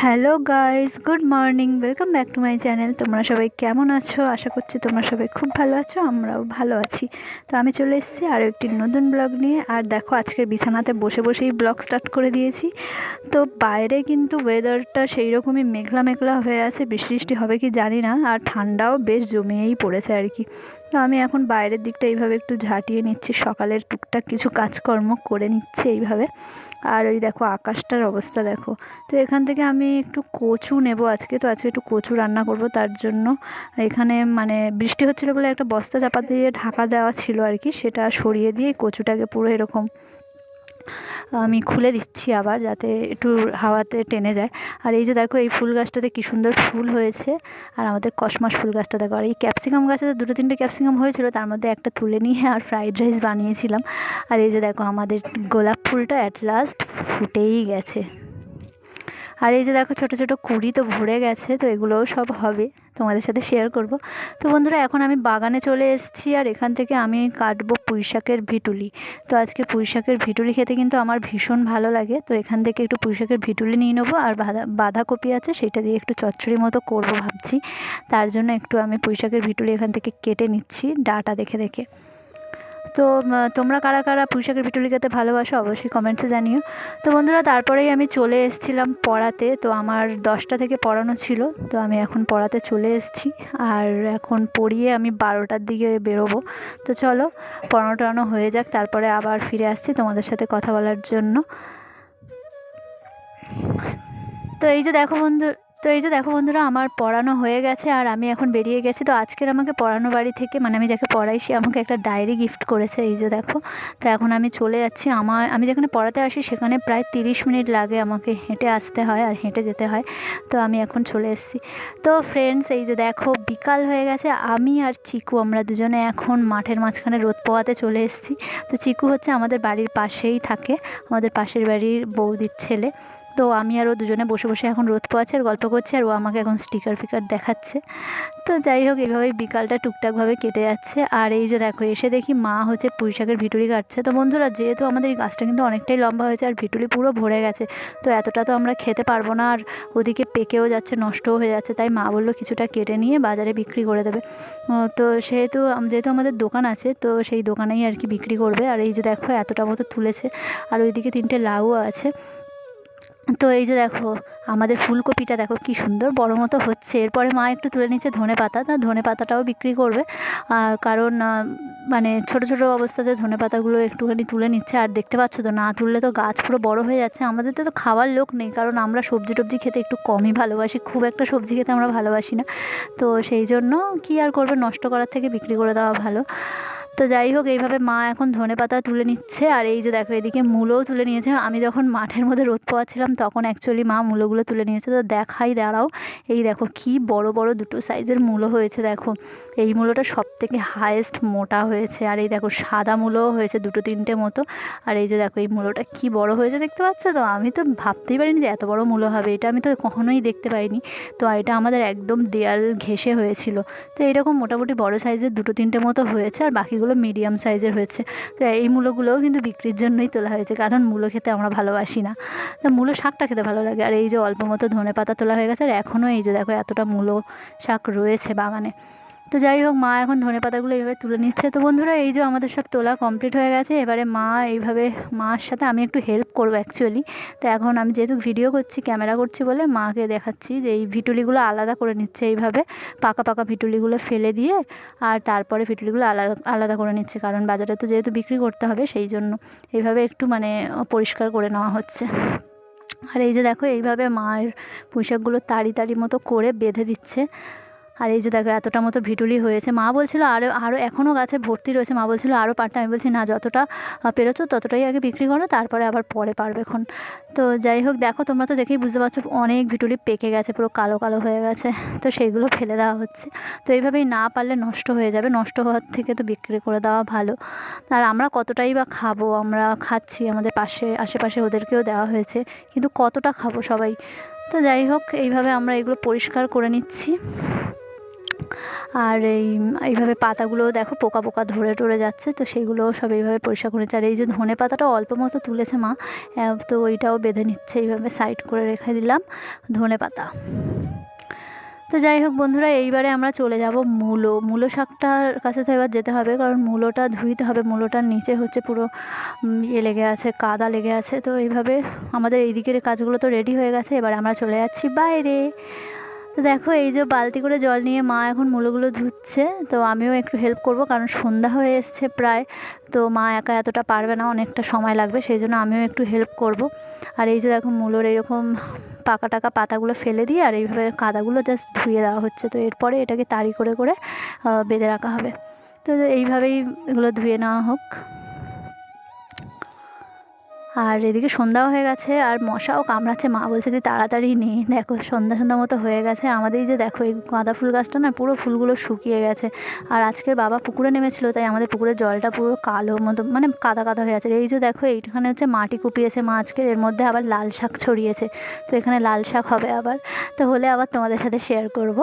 Hello guys good morning welcome back to my channel তোমরা সবাই কেমন আছো? আশা করছি তোমরা সবাই খুব ভালো আছো, আমরাও ভালো আছি। তো আমি চলে এসেছি আরও একটি নতুন ব্লগ নিয়ে। আর দেখো, আজকের বিছানাতে বসে বসেই ব্লগ স্টার্ট করে দিয়েছি। তো বাইরে কিন্তু ওয়েদারটা সেই রকমই মেঘলা মেঘলা হয়ে আছে। বৃষ্টি বৃষ্টি হবে কি জানি না। আর ঠান্ডাও বেশ জমিয়েই পড়েছে আর কি। তো আমি এখন বাইরের দিকটা এইভাবে একটু ঝাঁটিয়ে নিচ্ছি। সকালের টুকটাক কিছু কাজকর্ম করে নিচ্ছি এইভাবে। আর ওই দেখো, আকাশটার অবস্থা দেখো। তো এখান থেকে আমি একটু কচু নেব আজকে। তো আজকে একটু কচু রান্না করব, তার জন্য এখানে মানে বৃষ্টি হচ্ছিল বলে একটা বস্তা চাপা দিয়ে ঢাকা দেওয়া ছিল আর কি। সেটা সরিয়ে দিয়ে কচুটাকে পুরো এরকম আমি খুলে দিচ্ছি আবার যাতে একটু হাওয়াতে টেনে যায়। আর এই যে দেখো, এই ফুল গাছটাতে কী সুন্দর ফুল হয়েছে। আর আমাদের কসমাস ফুল গাছটা দেখো। আর এই ক্যাপসিকাম গাছে তো দুটো তিনটে ক্যাপসিকাম হয়েছিল, তার মধ্যে একটা তুলে নিয়ে আর ফ্রাইড রাইস বানিয়েছিলাম। আর এই যে দেখো, আমাদের গোলাপ ফুলটা অ্যাট লাস্ট ফুটেই গেছে। আর এই যে দেখো, ছোটো ছোটো কুড়ি তো ভরে গেছে, তো এগুলোও সব হবে। তোমাদের সাথে শেয়ার করব। তো বন্ধুরা, এখন আমি বাগানে চলে এসেছি আর এখান থেকে আমি কাটবো পুঁইশাকের ভিটুলি। তো আজকে পুঁইশাকের ভিটুলি খেতে কিন্তু আমার ভীষণ ভালো লাগে। তো এখান থেকে একটু পুঁইশাকের ভিটুলি নিয়ে নেব আর বাঁধা, বাঁধাকপি আছে, সেটা দিয়ে একটু চচ্চড়ি মতো করব ভাবছি। তার জন্য একটু আমি পুঁইশাকের ভিটুলি এখান থেকে কেটে নিচ্ছি, ডাটা দেখে দেখে। তো তোমরা কারা কারা পুঁইশাকের পিটুলি খেতে ভালোবাসো অবশ্যই কমেন্টসে জানিও। তো বন্ধুরা, তারপরেই আমি চলে এসেছিলাম পড়াতে। তো আমার দশটা থেকে পড়ানো ছিল, তো আমি এখন পড়াতে চলে এসেছি। আর এখন পড়িয়ে আমি বারোটার দিকে বেরোবো। তো চলো, পড়ানো টড়ানো হয়ে যাক, তারপরে আবার ফিরে আসছি তোমাদের সাথে কথা বলার জন্য। তো এই যে দেখো বন্ধু তো এই যে দেখো বন্ধুরা, আমার পড়ানো হয়ে গেছে আর আমি এখন বেরিয়ে গেছি। তো আজকের আমাকে পড়ানো বাড়ি থেকে মানে আমি যাকে পড়াই, সে আমাকে একটা ডায়েরি গিফট করেছে, এই যে দেখো। তো এখন আমি চলে যাচ্ছি। আমার, আমি যেখানে পড়াতে আসি, সেখানে প্রায় তিরিশ মিনিট লাগে আমাকে হেঁটে আসতে হয় আর হেঁটে যেতে হয়। তো আমি এখন চলে এসেছি। তো ফ্রেন্ডস এই যে দেখো, বিকাল হয়ে গেছে। আমি আর চিকু, আমরা দুজনে এখন মাঠের মাঝখানে রোদ পোয়াতে চলে এসেছি। তো চিকু হচ্ছে আমাদের বাড়ির পাশেই থাকে, আমাদের পাশের বাড়ির বৌদির ছেলে। তো আমি আর ও দুজনে বসে বসে এখন রোদ পোয়াচ্ছে আর গল্প করছে আর ও আমাকে এখন স্টিকার ফিকার দেখাচ্ছে। তো যাই হোক এইভাবেই বিকালটা টুকটাকভাবে কেটে যাচ্ছে। আর এই যে দেখো, এসে দেখি মা হচ্ছে পুঁই শাকের ভিটুলি কাটছে। তো বন্ধুরা, যেহেতু আমাদের এই গাছটা কিন্তু অনেকটাই লম্বা হয়েছে আর ভিটুলি পুরো ভরে গেছে, তো এতটা তো আমরা খেতে পারব না আর ওদিকে পেকেও যাচ্ছে, নষ্টও হয়ে যাচ্ছে। তাই মা বলল কিছুটা কেটে নিয়ে বাজারে বিক্রি করে দেবে। তো সেহেতু যেহেতু আমাদের দোকান আছে, তো সেই দোকানেই আর কি বিক্রি করবে। আর এই যে দেখো, এতটা মতো তুলেছে। আর ওইদিকে তিনটে লাউও আছে। তো এই যে দেখো, আমাদের ফুলকপিটা দেখো কি সুন্দর বড় মতো হচ্ছে। এরপরে মা একটু তুলে নিচ্ছে ধনে পাতা, তা ধনে পাতাটাও বিক্রি করবে। আর কারণ মানে ছোট ছোট অবস্থাতে ধনে পাতাগুলো একটুখানি তুলে নিচ্ছে। আর দেখতে পাচ্ছ তো, না তুললে তো গাছ পুরো বড় হয়ে যাচ্ছে। আমাদের তো খাওয়ার লোক নেই, কারণ আমরা সবজি টবজি খেতে একটু কমই ভালোবাসি। খুব একটা সবজি খেতে আমরা ভালোবাসি না। তো সেই জন্য কি আর করবে? নষ্ট করার থেকে বিক্রি করে দেওয়া ভালো। তো যাই হোক, এইভাবে মা এখন ধনে পাতা তুলে নিচ্ছে। আর এই যে দেখো, এদিকে মূলও তুলে নিয়েছে। আমি যখন মাঠের মধ্যে রোদ পাওয়াচ্ছিলাম তখন অ্যাকচুয়ালি মা মূলোগুলো তুলে নিয়েছে। তো দেখাই, দাঁড়াও। এই দেখো, কি বড় বড় দুটো সাইজের মূলো হয়েছে, দেখো। এই মূলোটা সব থেকে হায়েস্ট মোটা হয়েছে। আর এই দেখো, সাদা মূলোও হয়েছে, দুটো তিনটে মতো। আর এই যে দেখো, এই মূলোটা কি বড় হয়েছে দেখতে পাচ্ছ তো? আমি তো ভাবতেই পারিনি যে এত বড় মূলো হবে। এটা আমি তো কখনোই দেখতে পাইনি। তো এটা আমাদের একদম দেয়াল ঘেসে হয়েছিল। তো এরকম মোটামুটি বড় সাইজের দুটো তিনটে মতো হয়েছে। আর বাকি মূলগুলো মিডিয়াম সাইজের হয়েছে। তো এই মূলোগুলোও কিন্তু বিক্রির জন্যই তোলা হয়েছে, কারণ মূলো খেতে আমরা ভালোবাসি না। তো মূলো শাকটা খেতে ভালো লাগে। আর এই যে অল্প মতো ধনে পাতা তোলা হয়ে গেছে, আর এখনও এই যে দেখো এতটা মূলো শাক রয়েছে বাগানে। তো যাই হোক, মা এখন ধনে পাতাগুলো এইভাবে তুলে নিচ্ছে। তো বন্ধুরা, এই যে আমাদের সব তোলা কমপ্লিট হয়ে গেছে। এবারে মা এইভাবে মার সাথে আমি একটু হেল্প করব অ্যাকচুয়ালি তো এখন আমি যেহেতু ভিডিও করছি ক্যামেরা করছি বলে মাকে দেখাচ্ছি যে এই ভিটুলিগুলো আলাদা করে নিচ্ছে এইভাবে। পাকা পাকা ভিটুলিগুলো ফেলে দিয়ে আর তারপরে ভিটুলিগুলো আলাদা আলাদা করে নিচ্ছে। কারণ বাজারে তো যেহেতু বিক্রি করতে হবে, সেই জন্য এইভাবে একটু মানে পরিষ্কার করে নেওয়া হচ্ছে। আর এই যে দেখো, এইভাবে মায়ের পোশাকগুলো তাড়ি তাড়ি মতো করে বেঁধে দিচ্ছে। আর এই যে দেখো, এতটা মতো ভিটুলি হয়েছে। মা বলছিল আরও আরও এখনও গাছে ভর্তি রয়েছে। মা বলছিল আরও পারতে আমি বলছি, না, যতটা পেরেছ ততটাই আগে বিক্রি করো, তারপরে আবার পরে পারবে এখন। তো যাই হোক, দেখো, তোমরা তো দেখেই বুঝতে পারছ, অনেক ভিটুলি পেকে গেছে, পুরো কালো কালো হয়ে গেছে। তো সেইগুলো ফেলে দেওয়া হচ্ছে। তো এইভাবেই না পারলে নষ্ট হয়ে যাবে। নষ্ট হওয়ার থেকে তো বিক্রি করে দেওয়া ভালো। আর আমরা কতটাই বা খাব? আমরা খাচ্ছি, আমাদের পাশে, আশেপাশে ওদেরকেও দেওয়া হয়েছে। কিন্তু কতটা খাব সবাই? তো যাই হোক, এইভাবে আমরা এগুলো পরিষ্কার করে নিচ্ছি। আর এই, এইভাবে পাতাগুলোও দেখো পোকা পোকা ধরে টরে যাচ্ছে, তো সেগুলোও সব এইভাবে পরিষ্কার করেছে আর এই যে ধনে পাতাটা অল্প মতো তুলেছে মা তো ওইটাও বেঁধে নিচ্ছে, এইভাবে সাইড করে রেখে দিলাম ধনে পাতা। তো যাই হোক বন্ধুরা, এইবারে আমরা চলে যাব মূলো। মূলো শাকটার কাছে তো এবার যেতে হবে, কারণ মূলোটা ধুইতে হবে। মূলোটার নিচে হচ্ছে পুরো ইয়ে লেগে আছে, কাদা লেগে আছে। তো এইভাবে আমাদের এই দিকের কাজগুলো তো রেডি হয়ে গেছে। এবার আমরা চলে যাচ্ছি বাইরে। তো দেখো, এই যে বালতি করে জল নিয়ে মা এখন মূলোগুলো ধুচ্ছে, তো আমিও একটু হেল্প করব, কারণ সন্ধ্যা হয়ে এসছে প্রায়, তো মা একা এতটা পারবে না, অনেকটা সময় লাগবে, সেই জন্য আমিও একটু হেল্প করব। আর এই যে দেখো, মূলোর এরকম পাকা টাকা পাতাগুলো ফেলে দিয়ে, আর এইভাবে কাদাগুলো জাস্ট ধুয়ে দেওয়া হচ্ছে, তো এরপরে এটাকে তাড়ি করে করে বেঁধে রাখা হবে। তো এইভাবেই এগুলো ধুয়ে নেওয়া হোক। আর এদিকে সন্ধ্যাও হয়ে গেছে, আর মশাও কামড়াচ্ছে। মা বলছে যে তাড়াতাড়ি নে। দেখো, সন্ধ্যা সন্ধ্যা মতো হয়ে গেছে। আমাদের যে দেখো, এই গাঁদা ফুল গাছটা না পুরো ফুলগুলো শুকিয়ে গেছে। আর আজকের বাবা পুকুরে নেমেছিল, তাই আমাদের পুকুরের জলটা পুরো কালো মতো মানে কাদা কাদা হয়ে আছে। এই যে দেখো, এইখানে হচ্ছে মাটি কুপিয়েছে মা আজকের এর মধ্যে আবার লাল শাক ছড়িয়েছে। তো এখানে লাল শাক হবে আবার। তো হলে আবার তোমাদের সাথে শেয়ার করব।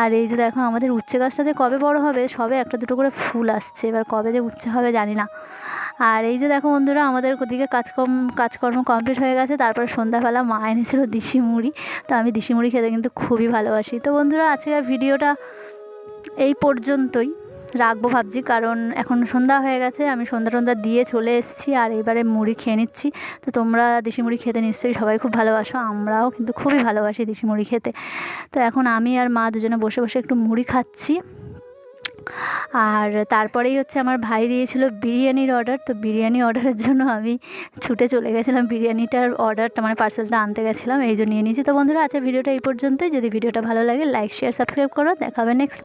আর এই যে দেখো, আমাদের উচ্ছে গাছটা যে কবে বড় হবে, সবে একটা দুটো করে ফুল আসছে। এবার কবে যে উচ্ছে হবে জানি না। আর এই যে দেখো বন্ধুরা, আমাদের ওদিকে কাজকর্ম কাজকর্ম কমপ্লিট হয়ে গেছে। তারপর সন্ধ্যাবেলা মা এনেছিল দিশি মুড়ি। তো আমি দিশি মুড়ি খেতে কিন্তু খুবই ভালোবাসি। তো বন্ধুরা আজকের ভিডিওটা এই পর্যন্তই। রাখব ভাবছি, কারণ এখন সন্ধ্যা হয়ে গেছে। আমি সন্ধ্যা টন্ধ্যা দিয়ে চলে এসেছি আর এবারে মুড়ি খেয়ে নিচ্ছি। তো তোমরা দেশি মুড়ি খেতে নিশ্চয়ই সবাই খুব ভালোবাসো। আমরাও কিন্তু খুবই ভালোবাসি দেশি মুড়ি খেতে। তো এখন আমি আর মা দুজনে বসে বসে একটু মুড়ি খাচ্ছি। আর তারপরেই হচ্ছে আমার ভাই দিয়েছিল বিরিয়ানির অর্ডার তো বিরিয়ানি অর্ডারের জন্য আমি ছুটে চলে গেছিলাম। বিরিয়ানিটার অর্ডারটা মানে পার্সেলটা আনতে গেছিলাম, এই জন্য নিয়ে নিয়েছি। তো বন্ধুরা আচ্ছা ভিডিওটা এই পর্যন্তই। যদি ভিডিওটা ভালো লাগে লাইক শেয়ার সাবস্ক্রাইব করো। দেখাবে নেক্সট